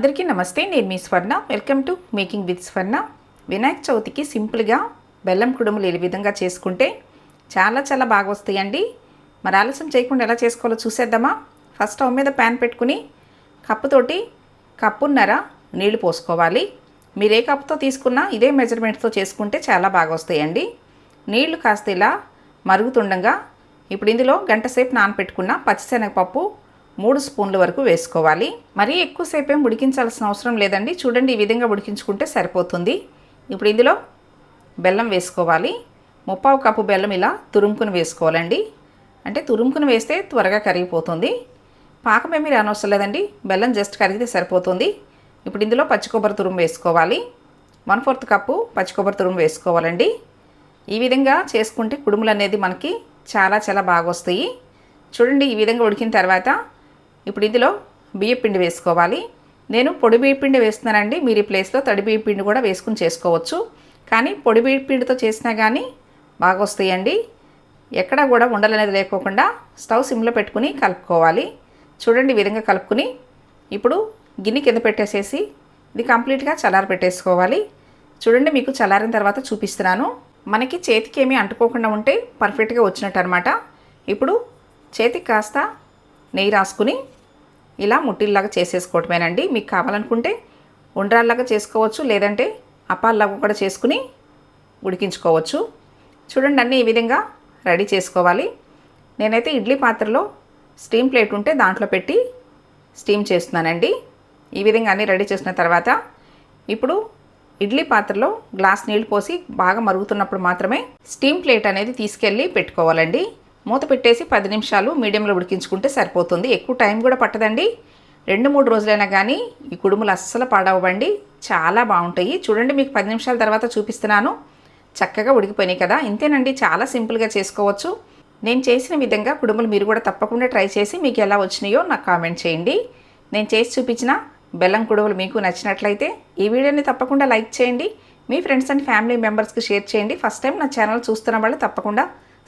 అందరికీ నమస్తే నేను మీ Swarna. Welcome to making with Swarna Vinayaka చవితికి సింపుల్గా బెల్లం కుడుములు ఈ విధంగా చేసుకుంటే చాలా చాలా బాగా వస్తాయండి. మరి ఆలస్యం చేయకుండా ఎలా చేసుకోవాలో చూసేద్దామా? ఫస్ట్ స్టవ్ మీద ప్యాన్ పెట్టుకుని కప్పుతోటి కప్పున్నర నీళ్ళు పోసుకోవాలి. మీరు ఏ కప్పుతో తీసుకున్నా ఇదే మెజర్మెంట్తో చేసుకుంటే చాలా బాగా వస్తాయండి. నీళ్ళు కాస్త ఇలా మరుగుతుండగా ఇప్పుడు ఇందులో గంట సేపు నానపెట్టుకున్న పచ్చిశనగపప్పు మూడు స్పూన్ల వరకు వేసుకోవాలి. మరీ ఎక్కువసేపు ఉడికించాల్సిన అవసరం లేదండి. చూడండి ఈ విధంగా ఉడికించుకుంటే సరిపోతుంది. ఇప్పుడు ఇందులో బెల్లం వేసుకోవాలి. ముప్పావు కప్పు బెల్లం ఇలా తురుముకుని వేసుకోవాలండి. అంటే తురుముకుని వేస్తే త్వరగా కరిగిపోతుంది. పాకం ఏమీ రానవసరం లేదండి. బెల్లం జస్ట్ కరిగితే సరిపోతుంది. ఇప్పుడు ఇందులో పచ్చి కొబ్బరి తురుము వేసుకోవాలి. వన్ ఫోర్త్ కప్పు పచ్చి కొబ్బరి తురుము వేసుకోవాలండి. ఈ విధంగా చేసుకుంటే కుడుములు అనేది మనకి చాలా చాలా బాగా వస్తాయి. చూడండి ఈ విధంగా ఉడికిన తర్వాత ఇప్పుడు ఇందులో బియ్యపిండి వేసుకోవాలి. నేను పొడి బియ్యపిండి వేస్తున్నానండి. మీరు ఈ ప్లేస్లో తడి బియ్యపిండి కూడా వేసుకుని చేసుకోవచ్చు. కానీ పొడి బియ్యపిండితో చేసినా కానీ బాగా వస్తాయండి ఎక్కడా కూడా ఉండలనేది లేకోకుండా స్టవ్ సిమ్లో పెట్టుకుని కలుపుకోవాలి. చూడండి విధంగా కలుపుకుని ఇప్పుడు గిన్నె కింద పెట్టేసేసి ఇది కంప్లీట్గా చల్లారి పెట్టేసుకోవాలి. చూడండి మీకు చల్లారిన తర్వాత చూపిస్తున్నాను. మనకి చేతికి ఏమీ అంటుకోకుండా ఉంటే పర్ఫెక్ట్గా వచ్చినట్టు అనమాట ఇప్పుడు చేతికి కాస్త నెయ్యి రాసుకుని ఇలా ముట్టిల్లాగా చేసేసుకోవటమేనండి. మీకు కావాలనుకుంటే ఉండ్రాల్లాగా చేసుకోవచ్చు లేదంటే అప్పాల్లాగా కూడా చేసుకుని ఉడికించుకోవచ్చు. చూడండి అన్నీ ఈ విధంగా రెడీ చేసుకోవాలి. నేనైతే ఇడ్లీ పాత్రలో స్టీమ్ ప్లేట్ ఉంటే దాంట్లో పెట్టి స్టీమ్ చేస్తున్నానండి. ఈ విధంగా అన్నీ రెడీ చేసిన తర్వాత ఇప్పుడు ఇడ్లీ పాత్రలో గ్లాస్ నీళ్ళు పోసి బాగా మరుగుతున్నప్పుడు మాత్రమే స్టీమ్ ప్లేట్ అనేది తీసుకెళ్ళి పెట్టుకోవాలండి. మూత పెట్టేసి పది నిమిషాలు మీడియంలో ఉడికించుకుంటే సరిపోతుంది. ఎక్కువ టైం కూడా పట్టదండి. రెండు మూడు రోజులైనా కానీ ఈ కుడుములు అస్సలు పాడవ్వండి. చాలా బాగుంటాయి. చూడండి మీకు పది నిమిషాల తర్వాత చూపిస్తున్నాను. చక్కగా ఉడికిపోయినాయి కదా. ఇంతేనండి. చాలా సింపుల్గా చేసుకోవచ్చు. నేను చేసిన విధంగా కుడుములు మీరు కూడా తప్పకుండా ట్రై చేసి మీకు ఎలా వచ్చినాయో నాకు కామెంట్ చేయండి. నేను చేసి చూపించిన బెల్లం కుడుములు మీకు నచ్చినట్లయితే ఈ వీడియోని తప్పకుండా లైక్ చేయండి. మీ ఫ్రెండ్స్ అండ్ ఫ్యామిలీ మెంబర్స్కి షేర్ చేయండి. ఫస్ట్ టైం నా ఛానల్ చూస్తున్న వాళ్ళు తప్పకుండా